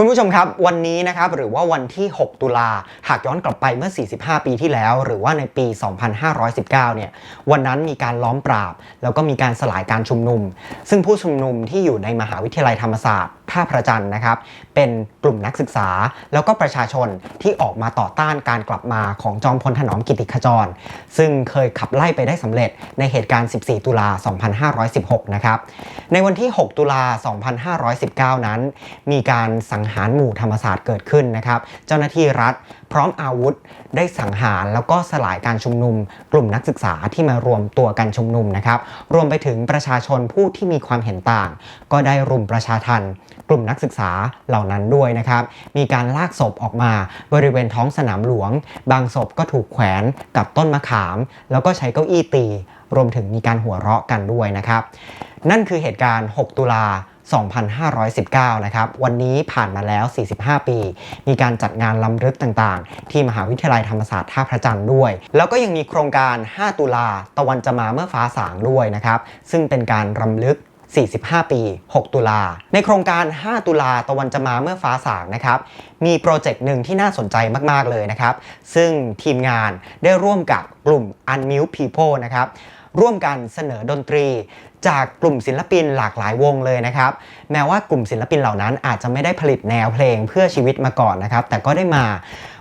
คุณผู้ชมครับวันนี้นะครับหรือว่าวันที่ 6 ตุลาหากย้อนกลับไปเมื่อ 45 ปีที่แล้ว หรือว่าในปี 2519 เนี่ยวันนั้นมีการล้อมปราบ แล้วก็มีการสลายการชุมนุม ซึ่งผู้ชุมนุมที่อยู่ในมหาวิทยาลัยธรรมศาสตร์ ท่าพระจันทร์นะครับ เป็นกลุ่มนักศึกษา แล้วก็ประชาชนที่ออกมาต่อต้านการกลับมาของจอมพลถนอมกิติขจร ซึ่งเคยขับไล่ไปได้สำเร็จในเหตุการณ์ 14 ตุลา 2516 นะครับ ในวันที่ 6 ตุลา 2519 นั้น มีการสังหารหมู่ธรรมศาสตร์เกิดขึ้นนะครับ เจ้าหน้าที่รัฐพร้อมอาวุธได้สังหารแล้วก็สลายการชุมนุม กลุ่มนักศึกษาที่มารวมตัวกันชุมนุมนะครับรวมไปถึงประชาชนผู้ที่มีความเห็นต่าง ก็ได้รุมประชาทันกลุ่มนักศึกษาเหล่านั้นด้วยนะครับ มีการลากศพออกมาบริเวณท้องสนามหลวง บางศพก็ถูกแขวนกับต้นมะขาม แล้วก็ใช้เก้าอี้ตี รวมถึงมีการหัวเราะกันด้วยนะครับ นั่นคือเหตุการณ์ 6 ตุลา 2519 นะครับ วันนี้ผ่านมาแล้ว 45 ปี มีการจัดงานล้ำลึกต่างๆ ที่มหาวิทยาลัยธรรมศาสตร์ท่าพระจันทร์ด้วย แล้วก็ยังมีโครงการ 5 ตุลาตะวันจะมาเมื่อฟ้าสางด้วยนะครับ ซึ่งเป็นการรำลึก45 ปี 6 ตุลา ในโครงการ 5 ตุลาตะวันจะมาเมื่อฟ้าสางนะครับ มีโปรเจกต์หนึ่งที่น่าสนใจมาก ๆ เลยนะครับ ซึ่งทีมงานได้ร่วมกับกลุ่ม Unmute People นะครับ ร่วมกันเสนอดนตรี จากกลุ่มศิลปินหลากหลายวงเลยนะครับ แม้ว่ากลุ่มศิลปินเหล่านั้นอาจจะไม่ได้ผลิตแนวเพลงเพื่อชีวิตมาก่อนนะครับ แต่ก็ได้มา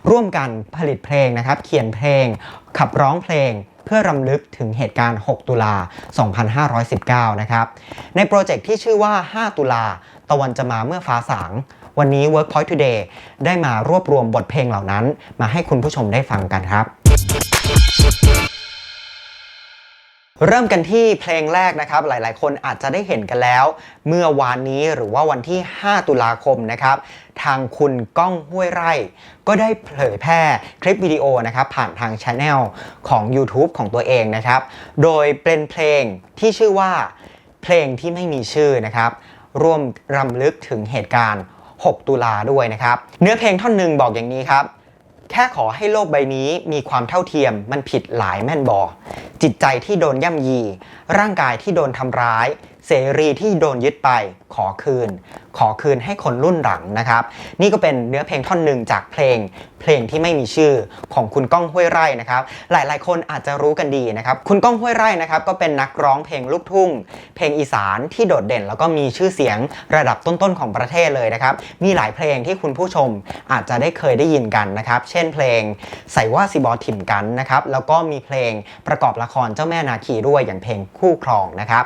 ร่วมกันผลิตเพลงนะครับ เขียนเพลง ขับร้องเพลงเพื่อรำลึกถึงเหตุการณ์ 6 ตุลา 2519 นะครับ ในโปรเจกต์ที่ชื่อว่า 5 ตุลา ตะวันจะมาเมื่อฟ้าสาง วันนี้ Workpoint Today ได้มารวบรวมบทเพลงเหล่านั้น มาให้คุณผู้ชมได้ฟังกันครับ เริ่มกันที่เพลงแรกนะครับ หลายๆ คนอาจจะได้เห็นกันแล้ว เมื่อวานนี้หรือว่าวันที่ 5 ตุลาคมนะครับ ทางคุณก้องห้วยไร่ ก็ได้เผยแพร่คลิปวิดีโอนะครับ ผ่านทางช anel ของ YouTube ของตัวเองนะครับ โดยเป็นเพลงที่ชื่อว่าเพลงที่ไม่มีชื่อนะครับ ร่วมรำลึกถึงเหตุการณ์ 6 ตุลาด้วยนะครับ เนื้อเพลงท่อนหนึ่งบอกอย่างนี้ครับ แค่ขอให้โลกใบนี้มีความเท่าเทียมมันผิดหลายแม่นบอ จิตใจที่โดนย่ำยี ร่างกายที่โดนทำร้าย เสรีที่โดนยึดไปขอคืน ขอคืนให้คนรุ่นหลังนะครับ นี่ก็เป็นเนื้อเพลงท่อนหนึ่งจากเพลง เพลงที่ไม่มีชื่อของคุณก้องห้วยไร่นะครับ หลายๆ คนอาจจะรู้กันดีนะครับ คุณก้องห้วยไร่นะครับก็เป็นนักร้องเพลงลูกทุ่ง เพลงอีสานที่โดดเด่น แล้วก็มีชื่อเสียงระดับต้นๆของประเทศเลยนะครับ มีหลายเพลงที่คุณผู้ชมอาจจะได้เคยได้ยินกันนะครับ เช่นเพลงใส่ว่าสิบอถิ่มกันนะครับ แล้วก็มีเพลงประกอบละครเจ้าแม่นาคีด้วยอย่างเพลงคู่ครองนะครับ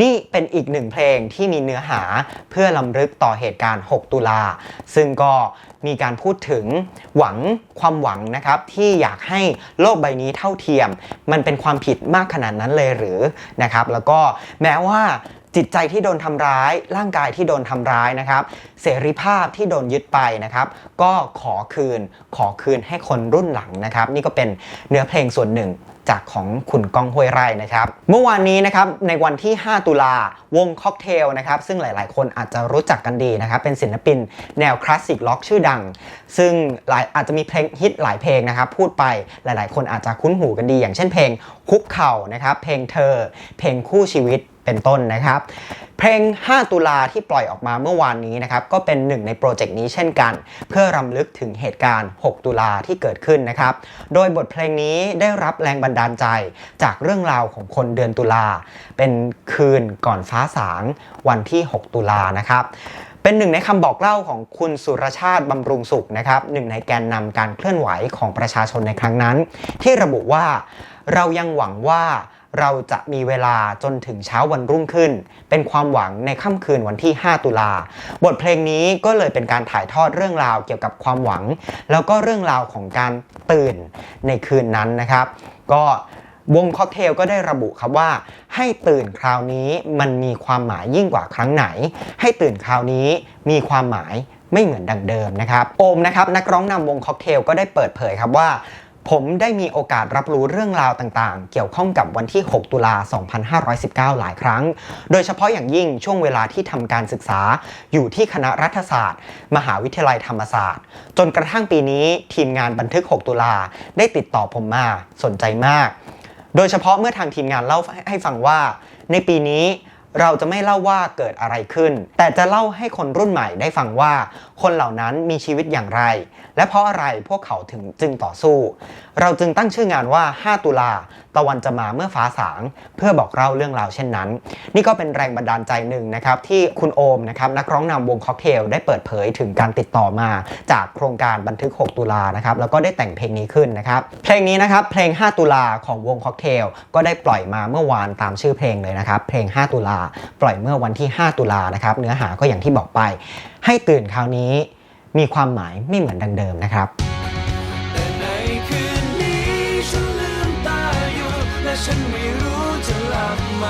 นี่เป็นอีกหนึ่งเพลงที่มีเนื้อหาเพื่อลำลึกต่อเหตุการณ์ 6 ตุลา ซึ่งก็มีการพูดถึงหวังความหวังนะครับ ที่อยากให้โลกใบนี้เท่าเทียม มันเป็นความผิดมากขนาดนั้นเลยหรือนะครับ แล้วก็แม้ว่า จิตใจที่โดนทำร้าย ร่างกายที่โดนทำร้ายนะครับ เสรีภาพที่โดนยึดไปนะครับ ก็ขอคืนขอคืนให้คนรุ่นหลังนะครับ นี่ก็เป็นเนื้อเพลงส่วนหนึ่งจากของคุณก้องห้วยไร่นะครับ เมื่อวานนี้นะครับในวันที่ 5 ตุลาวงค็อกเทลนะครับ ซึ่งหลาย ๆ คนอาจจะรู้จักกันดีนะครับ เป็นศิลปินแนวคลาสสิกล็อกชื่อดัง ซึ่งหลายอาจจะมีเพลงฮิตหลายเพลงนะครับ พูดไปหลาย ๆ คนอาจจะคุ้นหูกันดี อย่างเช่นเพลงคุกเข่านะครับ เพลงเธอ เพลงคู่ชีวิต เป็นต้นนะครับ เพลง 5 ตุลาที่ปล่อยออกมาเมื่อวานนี้นะครับก็เป็นหนึ่งในโปรเจกต์นี้เช่นกัน เพื่อรำลึกถึงเหตุการณ์ 6 ตุลาที่เกิดขึ้นนะครับ โดยบทเพลงนี้ได้รับแรงบันดาลใจจากเรื่องราวของคนเดือนตุลา เป็นคืนก่อนฟ้าสางวันที่ 6 ตุลานะครับเป็นหนึ่งในคำบอกเล่าของคุณสุรชาติบำรุงสุขนะครับหนึ่งในแกนนำการเคลื่อนไหวของประชาชนในครั้งนั้น ที่ระบุว่าเรายังหวังว่า เราจะมีเวลาจนถึงเช้าวันรุ่งขึ้น เป็นความหวังในค่ำคืนวันที่ 5 ตุลา บทเพลงนี้ก็เลยเป็นการถ่ายทอดเรื่องราวเกี่ยวกับความหวัง แล้วก็เรื่องราวของการตื่นในคืนนั้นนะครับ ก็วงค็อกเทลก็ได้ระบุครับว่า ให้ตื่นคราวนี้มันมีความหมายยิ่งกว่าครั้งไหน ให้ตื่นคราวนี้มีความหมายไม่เหมือนดังเดิมนะครับ โอมนะครับนักร้องนำวงค็อกเทลก็ได้เปิดเผยครับว่า ผมได้มีโอกาสรับรู้เรื่องราวต่างๆ เกี่ยวข้องกับวันที่ 6 ตุลา 2519 หลายครั้ง โดยเฉพาะอย่างยิ่งช่วงเวลาที่ทำการศึกษา อยู่ที่คณะรัฐศาสตร์ มหาวิทยาลัยธรรมศาสตร์ จนกระทั่งปีนี้ทีมงานบันทึก 6 ตุลา ได้ติดต่อผมมา สนใจมาก โดยเฉพาะเมื่อทางทีมงานเล่าให้ฟังว่า ในปีนี้ เราจะไม่เล่าว่าเกิดอะไรขึ้น แต่จะเล่าให้คนรุ่นใหม่ได้ฟังว่า คนเหล่านั้นมีชีวิตอย่างไร และเพราะอะไรพวกเขาถึงจึงต่อสู้ เราจึงตั้งชื่องานว่า 5 ตุลา ตะวันจะมาเมื่อฟ้าสาง เพื่อบอกเล่าเรื่องราวเช่นนั้น นี่ก็เป็นแรงบันดาลใจหนึ่งนะครับที่คุณโอมนะครับนักร้องนำวงค็อกเทลได้เปิดเผยถึงการติดต่อมา จากโครงการบันทึก 6 ตุลานะครับแล้วก็ได้แต่งเพลงนี้ขึ้นนะครับเพลงนี้นะครับเพลง 5 ตุลาของวงค็อกเทลก็ได้ปล่อยมาเมื่อวานตามชื่อเพลงเลยนะครับเพลง 5 ตุลาปล่อยเมื่อวันที่ 5 ตุลานะครับ เนื้อหาก็อย่างที่บอกไป ให้ตื่นคราวนี้มีความหมายไม่เหมือนดังเดิมนะครับต่อยู่และฉันไม่รู้จะหลับไหม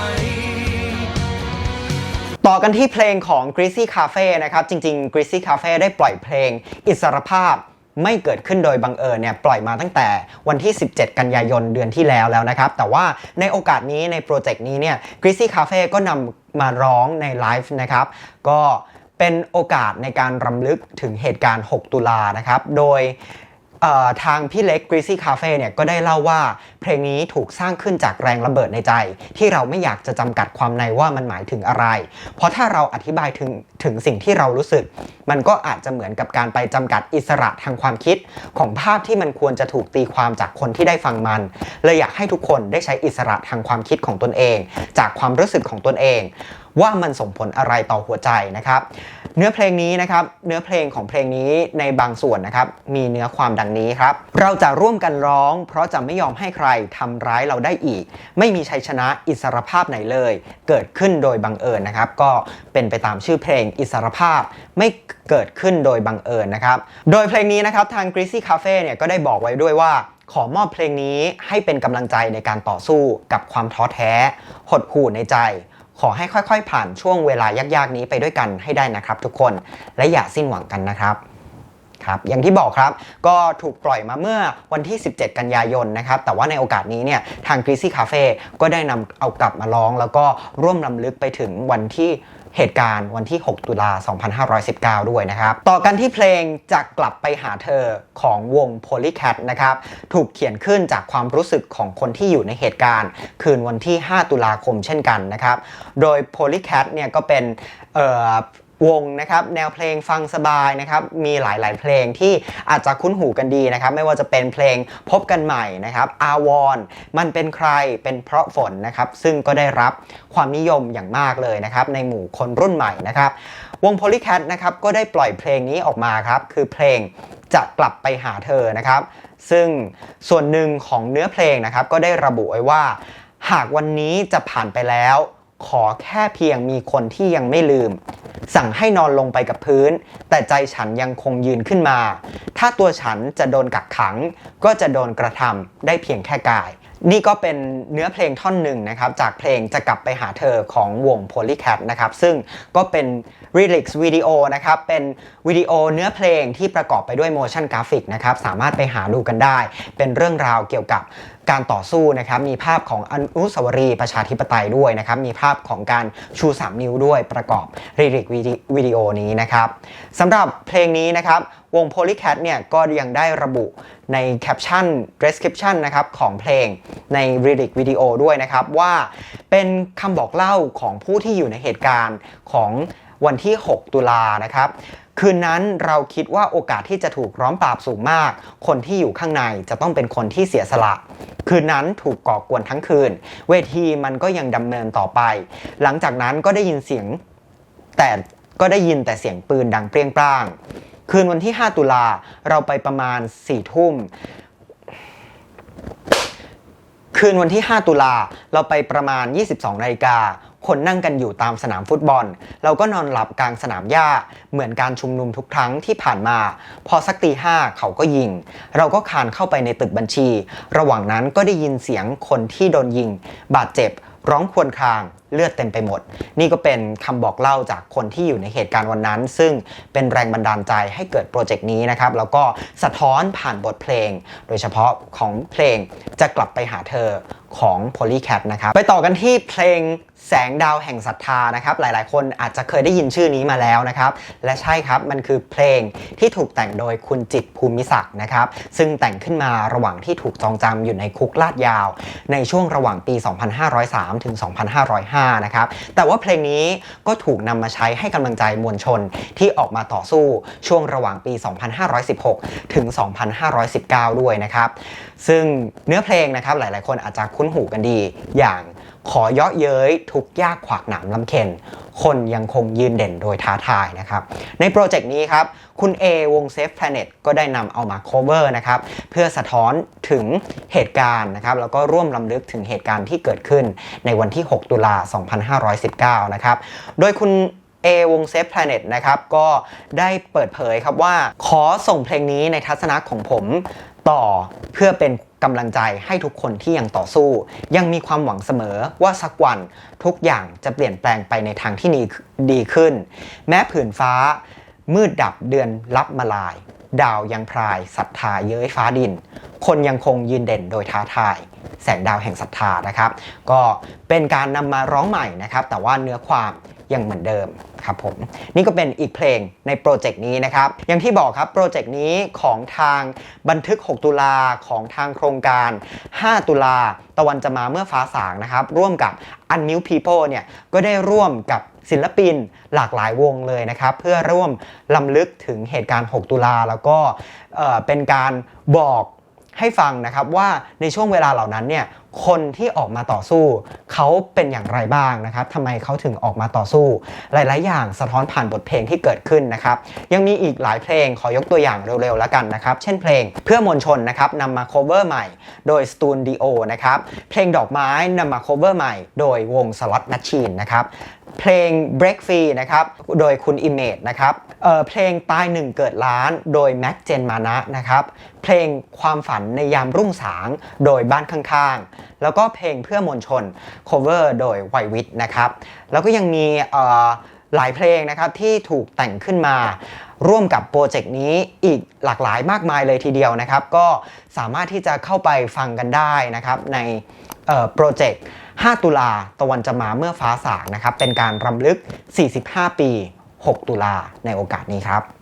ต่อกันที่เพลงของ Greasy Cafe นะครับ จริง ๆ Greasy Cafe ได้ปล่อยเพลงอิสรภาพ ไม่เกิดขึ้นโดยบังเอิญเนี่ยปล่อยมาตั้งแต่วันที่ 17 กันยายนเดือนที่แล้วแล้วนะครับ แต่ว่าในโอกาสนี้ในโปรเจกต์นี้เนี่ย Greasy Cafe ก็นำมาร้องในไลฟ์นะครับ ก็เป็นโอกาสในการรำลึกถึงเหตุการณ์ 6 ตุลานะครับ โดย ทางพี่เล็ก Greasy Cafe เนี่ยก็ได้เล่าว่าเพลงนี้ถูกสร้างขึ้นจากแรงระเบิดในใจ ที่เราไม่อยากจะจำกัดความในว่ามันหมายถึงอะไร เพราะถ้าเราอธิบายถึงถึงสิ่งที่เรารู้สึก มันก็อาจจะเหมือนกับการไปจำกัดอิสระทางความคิด ของภาพที่มันควรจะถูกตีความจากคนที่ได้ฟังมันเลยอยากให้ทุกคนได้ใช้อิสระทางความคิดของตนเอง จากความรู้สึกของตนเองว่ามันส่งผลอะไรต่อหัวใจนะครับ เนื้อเพลงนี้นะครับ เนื้อเพลงของเพลงนี้ในบางส่วนนะครับ มีเนื้อความดังนี้ครับ เราจะร่วมกันร้อง เพราะจะไม่ยอมให้ใครทำร้ายเราได้อีก ไม่มีชัยชนะอิสรภาพไหนเลย เกิดขึ้นโดยบังเอิญนะครับ ก็เป็นไปตามชื่อเพลงอิสรภาพไม่เกิดขึ้นโดยบังเอิญนะครับ โดยเพลงนี้นะครับทาง Greasy Cafe เนี่ยก็ได้บอกไว้ด้วยว่าขอมอบเพลงนี้ให้เป็นกำลังใจในการต่อสู้กับความท้อแท้ หดหู่ในใจ ขอให้ค่อยๆ ผ่านช่วงเวลายากๆ นี้ไปด้วยกันให้ได้นะครับ ทุกคนและอย่าสิ้นหวังกันนะครับครับอย่างที่บอกครับก็ถูกปล่อยมาเมื่อวันที่ 17 กันยายนนะครับ แต่ว่าในโอกาสนี้เนี่ยทาง Greasy Cafe ก็ได้นำเอากลับมาร้อง แล้วก็ร่วมลำลึกไปถึงวันที่ เหตุการณ์วันที่ 6 ตุลา 2519 ด้วยนะครับ ต่อกันที่เพลงจะกลับไปหาเธอของวง Polycat นะครับ ถูกเขียนขึ้นจากความรู้สึกของคนที่อยู่ในเหตุการณ์ คืนวันที่ 5 ตุลาคมเช่นกันนะครับ โดย Polycat เนี่ยก็เป็นเวงนะครับแนวเพลงฟังสบายนะครับมีหลาย ๆ เพลงที่อาจจะคุ้นหูกันดีนะครับไม่ว่าจะเป็นเพลงพบกันใหม่นะครับอาวอนมันเป็นใครเป็นเพราะฝนนะครับซึ่งก็ได้รับความนิยมอย่างมากเลยนะครับในหมู่คนรุ่นใหม่นะครับวง Polycat นะครับก็ได้ปล่อยเพลงนี้ออกมาครับคือเพลงจะกลับไปหาเธอนะครับซึ่งส่วนหนึ่งของเนื้อเพลงนะครับก็ได้ระบุไว้ว่า หากวันนี้จะผ่านไปแล้ว ขอแค่เพียงมีคนที่ยังไม่ลืม สั่งให้นอนลงไปกับพื้น แต่ใจฉันยังคงยืนขึ้นมา ถ้าตัวฉันจะโดนกักขัง ก็จะโดนกระทำได้เพียงแค่กาย นี่ก็เป็นเนื้อเพลงท่อนหนึ่งนะครับ จากเพลงจะกลับไปหาเธอของวง Polycat นะครับ ซึ่งก็เป็น lyrics วิดีโอนะครับ เป็นวิดีโอเนื้อเพลงที่ประกอบไปด้วย motion graphic นะครับ สามารถไปหาดูกันได้ เป็นเรื่องราวเกี่ยวกับการต่อสู้นะครับมีภาพของอนุสาวรีย์ประชาธิปไตยด้วยนะครับมีภาพของการชู 3 นิ้วด้วยประกอบ lyric วิดีโอนี้นะครับสำหรับเพลงนี้นะครับวง Polycat เนี่ยก็ยังได้ระบุในแคปชั่น description นะครับของเพลงใน lyric วิดีโอด้วยนะครับว่าเป็นคำบอกเล่าของผู้ที่อยู่ในเหตุการณ์ของวันที่ 6 ตุลานะครับ คืนนั้นเราคิดว่าโอกาสที่จะถูกร้อมปราบสูงมาก คนที่อยู่ข้างในจะต้องเป็นคนที่เสียสละ คืนนั้นถูกก่อกวนทั้งคืน เวทีมันก็ยังดำเนินต่อไป หลังจากนั้นก็ได้ยินเสียงแต่ก็ได้ยินแต่เสียงปืนดังเปรี้ยงปร้าง คืนวันที่ 5 ตุลาเราไปประมาณ4ทุ่มคืนวันที่ 5 ตุลาเราไปประมาณ 22นาฬิกา คนนั่งกันอยู่ตามสนามฟุตบอล เราก็นอนหลับกลางสนามหญ้า เหมือนการชุมนุมทุกครั้งที่ผ่านมา พอสักตีห้าเขาก็ยิง เราก็คานเข้าไปในตึกบัญชี ระหว่างนั้นก็ได้ยินเสียงคนที่โดนยิง บาดเจ็บร้องควญครางเลือดเต็มไปหมด นี่ก็เป็นคำบอกเล่าจากคนที่อยู่ในเหตุการณ์วันนั้น ซึ่งเป็นแรงบันดาลใจให้เกิดโปรเจกต์นี้นะครับ แล้วก็สะท้อนผ่านบทเพลง โดยเฉพาะของเพลงจะกลับไปหาเธอของ Polycat นะครับ ไปต่อกันที่เพลง แสงดาวแห่งศรัทธานะครับ หลายๆ คนอาจจะเคยได้ยินชื่อนี้มาแล้วนะครับ และใช่ครับมันคือเพลงที่ถูกแต่งโดยคุณจิตภูมิศักดิ์นะครับ ซึ่งแต่งขึ้นมาระหว่างที่ถูกจองจำอยู่ในคุกลาดยาว ในช่วงระหว่างปี 2503 ถึง 2505 นะครับ แต่ว่าเพลงนี้ก็ถูกนำมาใช้ให้กำลังใจมวลชนที่ออกมาต่อสู้ช่วงระหว่างปี 2516 ถึง 2519 ด้วยนะครับ ซึ่งเนื้อเพลงนะครับหลาย ๆ คนอาจจะคุ้นหูกันดีอย่าง ขอเยาะเย้ยทุกยากขวากหนามลำเค็น คนยังคงยืนเด่นโดยท้าทายนะครับ ในโปรเจกต์นี้ครับ คุณ A วง Safe Planet ก็ได้นำเอามา cover นะครับ เพื่อสะท้อนถึงเหตุการณ์นะครับ แล้วก็ร่วมลำลึกถึงเหตุการณ์ที่เกิดขึ้นในวันที่ 6 ตุลา 2519 นะครับ โดยคุณ A วง Safe Planet นะครับ ก็ได้เปิดเผยครับว่า ขอส่งเพลงนี้ในทัศนะของผม ต่อเพื่อเป็นกำลังใจให้ทุกคนที่ยังต่อสู้ ยังมีความหวังเสมอว่าสักวันทุกอย่างจะเปลี่ยนแปลงไปในทางที่ดีดีขึ้น แม้ผืนฟ้า มืดดับเดือนลับมาลาย ดาวยังพรายศรัทธาเย้ยฟ้าดิน คนยังคงยืนเด่นโดยท้าทาย แสงดาวแห่งศรัทธานะครับ ก็เป็นการนำมาร้องใหม่นะครับ แต่ว่าเนื้อความ ยังเหมือนเดิมครับผม นี่ก็เป็นอีกเพลงในโปรเจกต์นี้นะครับ อย่างที่บอกครับโปรเจกต์นี้ของทางบันทึก 6 ตุลาของทางโครงการ 5 ตุลาตะวันจะมาเมื่อฟ้าสางนะครับ ร่วมกับ Unmute People เนี่ยก็ได้ร่วมกับศิลปินหลากหลายวงเลยนะครับ เพื่อร่วมลำลึกถึงเหตุการณ์ 6 ตุลาแล้วก็เเป็นการบอกให้ฟังนะครับว่าในช่วงเวลาเหล่านั้นเนี่ยคนที่ออกมาต่อสู้ เขาเป็นอย่างไรบ้างนะครับทำไมเขาถึงออกมาต่อสู้ หลาย ๆ อย่างสะท้อนผ่านบทเพลงที่เกิดขึ้นนะครับ ยังมีอีกหลายเพลงขอยกตัวอย่างเร็ว ๆ แล้วกันนะครับ เช่นเพลงเพื่อมวลชนนะครับนำมา cover ใหม่ โดย s t u d i o นะครับ เพลงดอกไม้นำมา cover ใหม่ โดยวง Slot Machine นะครับเพลง Break Free นะครับ โดยคุณ Image นะครับเอเพลงตายหนึ่งเกิดล้าน โดย Mac เจนมานะนะครับ เพลงความฝันในยามรุ่งสาง โดยบ้านข้างๆแล้วก็เพลงเพื่อมวลชน cover โดยไววิทนะครับ แล้วก็ยังมีหลายเพลงนะครับที่ถูกแต่งขึ้นมาร่วมกับโปรเจกต์นี้อีกหลากหลายมากมายเลยทีเดียวนะครับ ก็สามารถที่จะเข้าไปฟังกันได้นะครับ ในโปรเจกต์ 5 ตุลาตะวันจะมาเมื่อฟ้าสางนะครับ เป็นการรำลึก 45 ปี 6 ตุลาในโอกาสนี้ครับ